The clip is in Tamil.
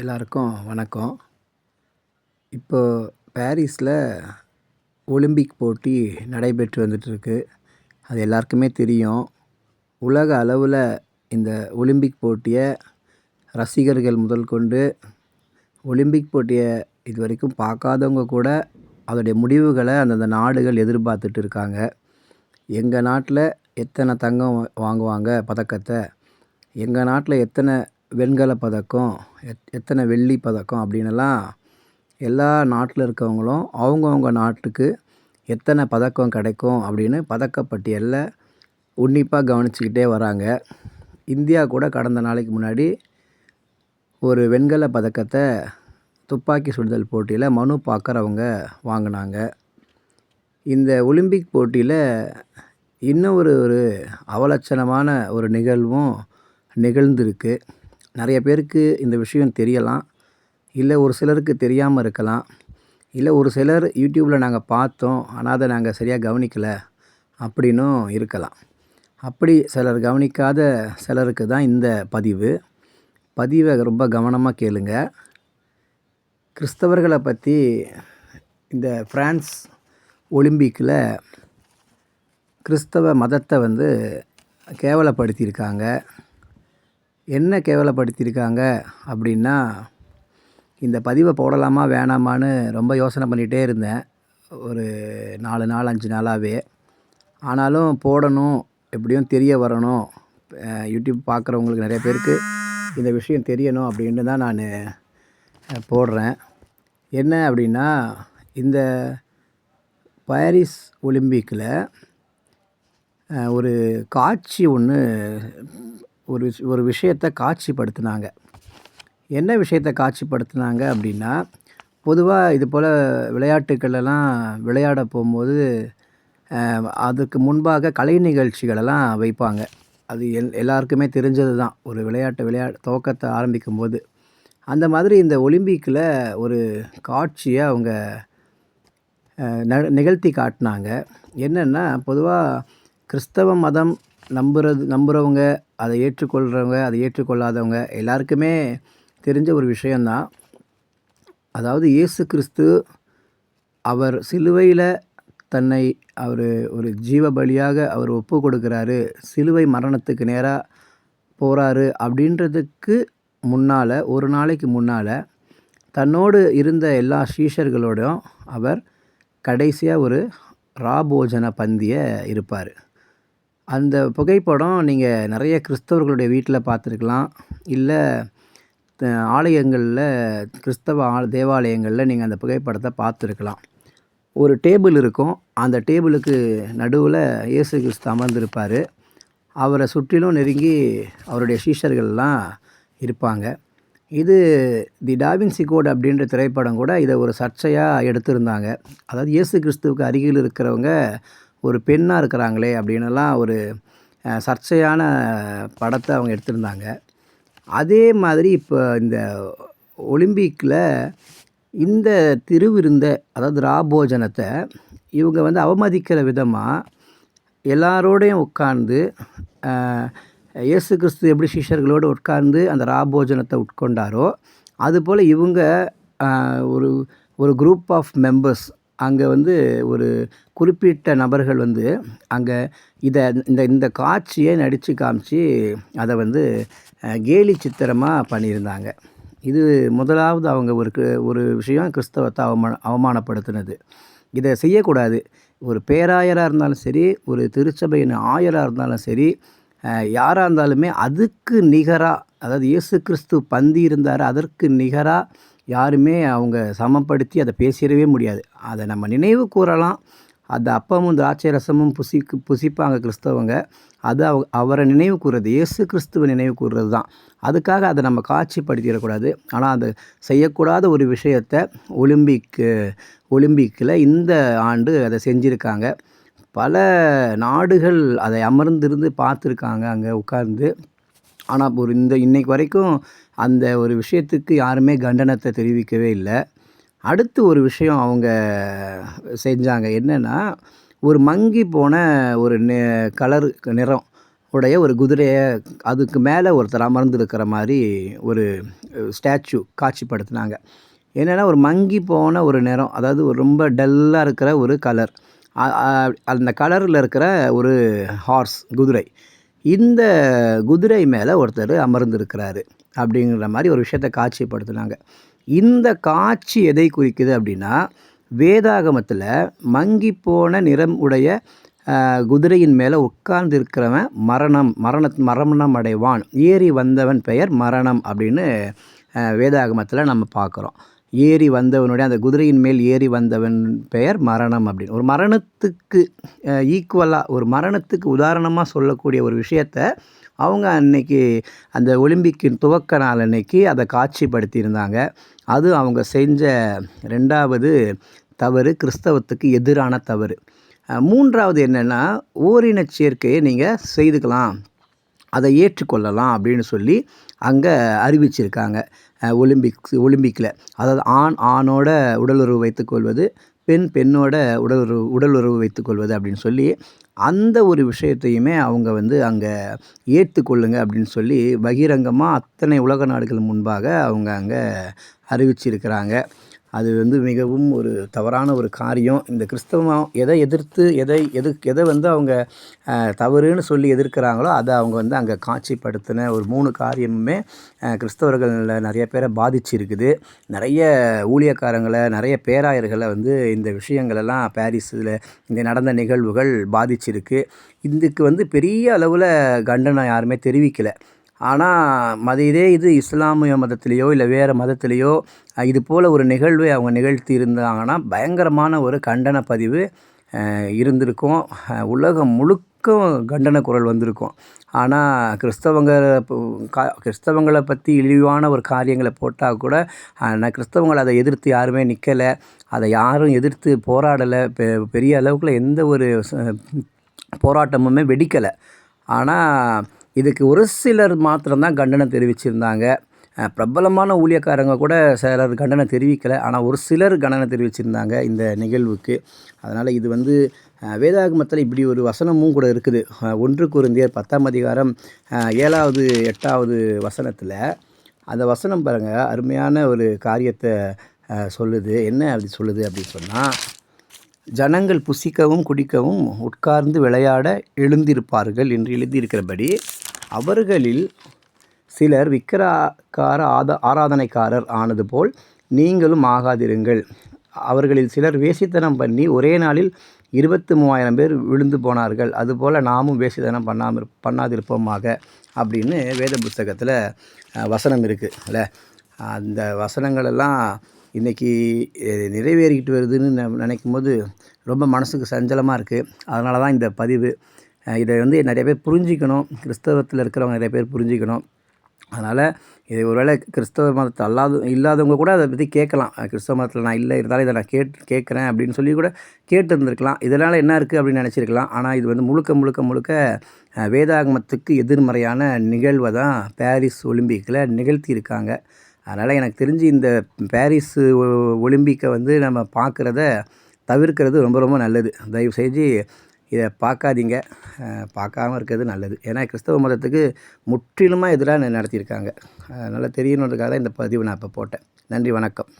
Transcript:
எல்லாருக்கும் வணக்கம். இப்போ பாரிஸில் ஒலிம்பிக் போட்டி நடைபெற்று வந்துட்டுருக்கு. அது எல்லாருக்குமே தெரியும். உலக அளவில் இந்த ஒலிம்பிக் போட்டியை ரசிகர்கள் முதல் கொண்டு ஒலிம்பிக் போட்டியை இது வரைக்கும் பார்க்காதவங்க கூட அதோடைய முடிவுகளை அந்தந்த நாடுகள் எதிர்பார்த்துட்டு இருக்காங்க. எங்கள் நாட்டில் எத்தனை தங்கம் வாங்குவாங்க பதக்கத்தை? எங்கள் நாட்டில் எத்தனை வெண்கலப் பதக்கம் எத் எத்தனை வெள்ளி பதக்கம் அப்படின்னுலாம் எல்லா நாட்டில் இருக்கவங்களும் அவங்கவுங்க நாட்டுக்கு எத்தனை பதக்கம் கிடைக்கும் அப்படின்னு பதக்கப்பட்டியலில் உன்னிப்பாக கவனிச்சுக்கிட்டே வராங்க. இந்தியா கூட கடந்த நாளைக்கு முன்னாடி ஒரு வெண்கல பதக்கத்தை துப்பாக்கி சுடுதல் போட்டியில் மனு பாக்கர் அவங்க வாங்கினாங்க. இந்த ஒலிம்பிக் போட்டியில் இன்னும் ஒரு ஒரு அவலட்சணமான ஒரு நிகழ்வும் நிகழ்ந்திருக்கு. நிறைய பேருக்கு இந்த விஷயம் தெரியலாம். இல்லை ஒரு சிலருக்கு தெரியாமல் இருக்கலாம். இல்லை ஒரு சிலர் யூடியூப்பில் நாங்கள் பார்த்தோம் ஆனால் அதை நாங்கள் சரியாக கவனிக்கலை அப்படின்னும் இருக்கலாம். அப்படி சிலர் கவனிக்காத சிலருக்கு தான் இந்த பதிவு. பதிவை ரொம்ப கவனமாக கேளுங்க. கிறிஸ்தவர்களை பற்றி இந்த ஃப்ரான்ஸ் ஒலிம்பிக்கில் கிறிஸ்தவ மதத்தை வந்து கேவலப்படுத்தியிருக்காங்க. என்ன கேவலப்படுத்தியிருக்காங்க அப்படின்னா இந்த பதிவை போடலாமா வேணாமான்னு ரொம்ப யோசனை பண்ணிகிட்டே இருந்தேன். ஒரு நாலு நாள் அஞ்சு நாளாகவே ஆனாலும் போடணும் எப்படியும் தெரிய வரணும். யூடியூப் பார்க்குறவங்களுக்கு நிறைய பேருக்கு இந்த விஷயம் தெரியணும் அப்படின்ட்டு தான் நான் போடுறேன். என்ன அப்படின்னா இந்த பாரிஸ் ஒலிம்பிக்கில் ஒரு காட்சி ஒன்று ஒரு ஒரு விஷயத்தை காட்சிப்படுத்தினாங்க. என்ன விஷயத்தை காட்சிப்படுத்தினாங்க அப்படின்னா பொதுவாக இது போல் விளையாட்டுக்களெல்லாம் விளையாட போகும்போது அதுக்கு முன்பாக கலை நிகழ்ச்சிகளெல்லாம் வைப்பாங்க. அது எல் எல்லாருக்குமே தெரிஞ்சது தான். ஒரு விளையாட்டு விளையா துவக்கத்தை ஆரம்பிக்கும் போது அந்த மாதிரி இந்த ஒலிம்பிக்கில் ஒரு காட்சியை அவங்க ந நிகழ்த்தி காட்டினாங்க. என்னென்னா பொதுவாக கிறிஸ்தவ மதம் நம்புறது நம்புகிறவங்க அதை ஏற்றுக்கொள்கிறவங்க அதை ஏற்றுக்கொள்ளாதவங்க எல்லாருக்குமே தெரிஞ்ச ஒரு விஷயந்தான் அதாவது இயேசு கிறிஸ்து அவர் சிலுவையில் தன்னை அவர் ஒரு ஜீவ பலியாக அவர் ஒப்பு கொடுக்குறாரு. சிலுவை மரணத்துக்கு நேராக போகிறாரு அப்படின்றதுக்கு முன்னால் ஒரு நாளைக்கு முன்னால் தன்னோடு இருந்த எல்லா சீஷர்களோடும் அவர் கடைசியாக ஒரு ராபோஜன பந்தியை இருப்பார். அந்த புகைப்படம் நீங்கள் நிறைய கிறிஸ்தவர்களுடைய வீட்டில் பார்த்துருக்கலாம். இல்லை ஆலயங்களில் கிறிஸ்தவ ஆ தேவாலயங்களில் நீங்கள் அந்த புகைப்படத்தை பார்த்துருக்கலாம். ஒரு டேபிள் இருக்கும். அந்த டேபிளுக்கு நடுவில் இயேசு கிறிஸ்து அமர்ந்திருப்பார். அவரை சுற்றிலும் நெருங்கி அவருடைய சீஷர்கள்லாம் இருப்பாங்க. இது தி டாவின்சி கோட் அப்படின்ற திரைப்படம் கூட இதை ஒரு சர்ச்சையாக எடுத்திருந்தாங்க. அதாவது இயேசு கிறிஸ்துவுக்கு அருகில் இருக்கிறவங்க ஒரு பெண்ணாக இருக்கிறாங்களே அப்படின்னுலாம் ஒரு சர்ச்சையான படத்தை அவங்க எடுத்திருந்தாங்க. அதே மாதிரி இப்போ இந்த ஒலிம்பிக்கில் இந்த திருவிருந்த அதாவது ராபோஜனத்தை இவங்க வந்து அவமதிக்கிற விதமாக எல்லாரோடையும் உட்கார்ந்து இயேசு கிறிஸ்து எப்படி சிஷ்யர்களோடு உட்கார்ந்து அந்த ராபோஜனத்தை உட்கொண்டாரோ அதுபோல் இவங்க ஒரு ஒரு குரூப் ஆஃப் மெம்பர்ஸ் அங்கே வந்து ஒரு குறிப்பிட்ட நபர்கள் வந்து அங்கே இதை இந்த இந்த காட்சியை நடித்து காமிச்சு அதை வந்து கேலி சித்திரமாக பண்ணியிருந்தாங்க. இது முதலாவது அவங்க ஒரு ஒரு விஷயம் கிறிஸ்தவத்தை அவமான அவமானப்படுத்தினது. இதை செய்யக்கூடாது. ஒரு பேராயராக இருந்தாலும் சரி ஒரு திருச்சபையின் ஆயராக இருந்தாலும் சரி யாராக இருந்தாலுமே அதுக்கு நிகராக அதாவது இயேசு கிறிஸ்து பந்தி இருந்தார் அதற்கு நிகராக யாருமே அவங்க சமப்படுத்தி அதை பேசிடவே முடியாது. அதை நம்ம நினைவு கூறலாம். அந்த அப்பமும் திராட்சை ரசமும் புசிக்கு புசிப்பாங்க கிறிஸ்தவங்க. அது அவ அவரை நினைவு கூறுறது இயேசு கிறிஸ்துவை நினைவு கூறுறது தான். அதுக்காக அதை நம்ம காட்சிப்படுத்திடக்கூடாது. ஆனால் அது செய்யக்கூடாத ஒரு விஷயத்தை ஒலிம்பிக்கு ஒலிம்பிக்கில் இந்த ஆண்டு அதை செஞ்சுருக்காங்க. பல நாடுகள் அதை அமர்ந்திருந்து பார்த்துருக்காங்க அங்கே உட்கார்ந்து. ஆனால் ஒரு இந்த இன்றைக்கு வரைக்கும் அந்த ஒரு விஷயத்துக்கு யாருமே கண்டனத்தை தெரிவிக்கவே இல்லை. அடுத்து ஒரு விஷயம் அவங்க செஞ்சாங்க. என்னென்னா ஒரு மங்கி போன ஒரு நெ கலர் நிறம் உடைய ஒரு குதிரையை அதுக்கு மேலே ஒருத்தர் அமர்ந்திருக்கிற மாதிரி ஒரு ஸ்டாச்சு காட்சிப்படுத்தினாங்க. என்னென்னா ஒரு மங்கி போன ஒரு நிறம் அதாவது ஒரு ரொம்ப டல்லாக இருக்கிற ஒரு கலர். அந்த கலரில் இருக்கிற ஒரு ஹார்ஸ் குதிரை. இந்த குதிரை மேலே ஒருத்தர் அமர்ந்திருக்கிறாரு அப்படிங்கிற மாதிரி ஒரு விஷயத்தை காட்சிப்படுத்தினாங்க. இந்த காட்சி எதை குறிக்குது அப்படின்னா வேதாகமத்தில் மங்கி போன நிறம் உடைய குதிரையின் மேலே உட்கார்ந்து இருக்கிறவன் மரணம் மரண மரணம் அடைவான் ஏறி வந்தவன் பெயர் மரணம் அப்படின்னு வேதாகமத்தில் நம்ம பார்க்குறோம். ஏறி வந்தவனுடைய அந்த குதிரையின் மேல் ஏறி வந்தவன் பெயர் மரணம் அப்படின்னு. ஒரு மரணத்துக்கு ஈக்குவலாக ஒரு மரணத்துக்கு உதாரணமாக சொல்லக்கூடிய ஒரு விஷயத்த அவங்க அன்னைக்கு அந்த ஒலிம்பிக்கின் துவக்க நாள் அன்னைக்கு அதை காட்சிப்படுத்தியிருந்தாங்க. அது அவங்க செஞ்ச ரெண்டாவது தவறு கிறிஸ்தவத்துக்கு எதிரான தவறு. மூன்றாவது என்னென்னா ஓரின சேர்க்கையை நீங்கள் செய்துக்கலாம் அதை ஏற்றுக்கொள்ளலாம் அப்படின்னு சொல்லி அங்கே அறிவிச்சிருக்காங்க. ஒலிம்பிக்ஸ் ஒலிம்பிக்கில் அதாவது ஆண் ஆணோட உடலுறவு வைத்துக்கொள்வது பெண் பெண்ணோட உடலுறவு உடலுறவு வைத்துக்கொள்வது அப்படின்னு சொல்லி அந்த ஒரு விஷயத்தையுமே அவங்க வந்து அங்கே ஏற்றுக்கொள்ளுங்க அப்படின்னு சொல்லி பகிரங்கமாக அத்தனை உலக நாடுகள் முன்பாக அவங்க அங்கே அறிவிச்சிருக்கிறாங்க. அது வந்து மிகவும் ஒரு தவறான ஒரு காரியம். இந்த கிறிஸ்தவம் எதை எதிர்த்து எதை எது எதை வந்து அவங்க தவறுன்னு சொல்லி எதிர்க்கிறாங்களோ அதை அவங்க வந்து அங்கே காட்சிப்படுத்தின ஒரு மூணு காரியமுமே கிறிஸ்தவர்களில் நிறைய பேரை பாதிச்சிருக்குது. நிறைய ஊழியக்காரங்களை நிறைய பேராயர்களை வந்து இந்த விஷயங்களெல்லாம் பாரிஸில் இங்கே நடந்த நிகழ்வுகள் பாதிச்சிருக்கு. இதுக்கு வந்து பெரிய அளவில் கண்டனம் யாருமே தெரிவிக்கலை. ஆனால் மத இதே இது இஸ்லாமிய மதத்திலேயோ இல்லை வேறு மதத்திலேயோ இது போல் ஒரு நிகழ்வை அவங்க நிகழ்த்தி இருந்தாங்கன்னா பயங்கரமான ஒரு கண்டன பதிவு இருந்திருக்கும். உலகம் முழுக்க கண்டன குரல் வந்திருக்கும். ஆனால் கிறிஸ்தவங்க கிறிஸ்தவங்களை பற்றி இழிவான ஒரு காரியங்களை போட்டால் கூட நான் கிறிஸ்தவங்களை அதை எதிர்த்து யாருமே நிற்கலை அதை யாரும் எதிர்த்து போராடலை. பெ பெரிய அளவுக்குள்ள எந்த ஒரு போராட்டமுமே வெடிக்கலை. ஆனால் இதுக்கு ஒரு சிலர் மாத்திரம்தான் கண்டனம் தெரிவிச்சிருந்தாங்க. பிரபலமான ஊழியக்காரங்க கூட சிலர் கண்டனம் தெரிவிக்கலை. ஆனால் ஒரு சிலர் கண்டனம் தெரிவிச்சிருந்தாங்க இந்த நிகழ்வுக்கு. அதனால் இது வந்து வேதாகமத்தில் இப்படி ஒரு வசனமும் கூட இருக்குது. ஒன்று குருந்தியர் பத்தாம் அதிகாரம் ஏழாவது எட்டாவது வசனத்தில். அந்த வசனம் பாருங்கள் அருமையான ஒரு காரியத்தை சொல்லுது. என்ன அப்படி சொல்லுது அப்படின்னு சொன்னால் ஜனங்கள் புசிக்கவும் குடிக்கவும் உட்கார்ந்து விளையாட எழுந்திருப்பார்கள் என்று எழுதியிருக்கிறபடி அவர்களில் சிலர் விக்கிரகார ஆத ஆராதனைக்காரர் ஆனது போல் நீங்களும் ஆகாதிருங்கள். அவர்களில் சிலர் வேசித்தனம் பண்ணி ஒரே நாளில் இருபத்தி மூவாயிரம் பேர் விழுந்து போனார்கள். அதுபோல் நாமும் வேசித்தனம் பண்ணாமல் பண்ணாதிருப்போமாக அப்படின்னு வேத புஸ்தகத்தில் வசனம் இருக்குது அந்த வசனங்களெல்லாம் இன்றைக்கி நிறைவேறிக்கிட்டு வருதுன்னு நினைக்கும் போது ரொம்ப மனசுக்கு சஞ்சலமாக இருக்குது அதனால தான் இந்த பதிவு. இதை வந்து நிறைய பேர் புரிஞ்சிக்கணும். கிறிஸ்தவத்தில் இருக்கிறவங்க நிறைய பேர் புரிஞ்சிக்கணும். அதனால் இது ஒரு வேளை கிறிஸ்தவ மதத்தை அல்லாத இல்லாதவங்க கூட அதை பற்றி கேட்கலாம். கிறிஸ்தவ மதத்தில் நான் இல்லை இருந்தாலும் இதை நான் கேட் கேட்குறேன் அப்படின்னு சொல்லி கூட கேட்டு இருந்திருக்கலாம் இதனால் என்ன இருக்குது அப்படின்னு நினச்சிருக்கலாம். ஆனால் இது வந்து முழுக்க முழுக்க முழுக்க வேதாகமத்துக்கு எதிர்மறையான நிகழ்வை தான் பாரிஸ் ஒலிம்பிக்கில் நிகழ்த்தியிருக்காங்க. அதனால் எனக்கு தெரிஞ்சு இந்த பாரிஸ் ஒலிம்பிக்கை வந்து நம்ம பார்க்குறத தவிர்க்கிறது ரொம்ப ரொம்ப நல்லது. தயவு செஞ்சு இதை பார்க்காதீங்க பார்க்காம இருக்கிறது நல்லது. ஏன்னா கிறிஸ்தவ மதத்துக்கு முற்றிலுமாக எதிராக நடத்தியிருக்காங்க. அதனால் தெரியணுன்றதுக்காக தான் இந்த பதிவு நான் இப்போ போட்டேன். நன்றி வணக்கம்.